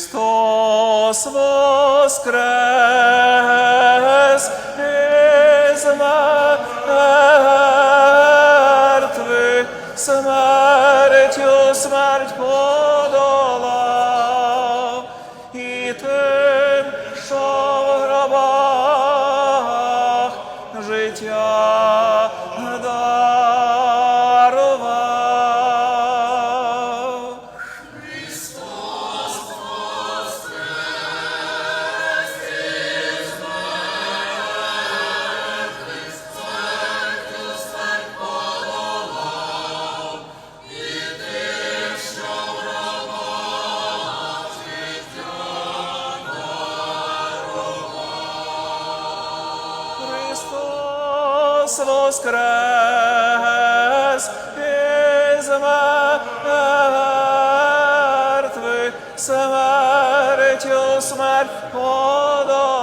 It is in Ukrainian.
Христос воскрес із мертвих, смертю смерть подолав, і тим, що в гробах життя Христос воскрес із мертвих, смертю смерть подолав.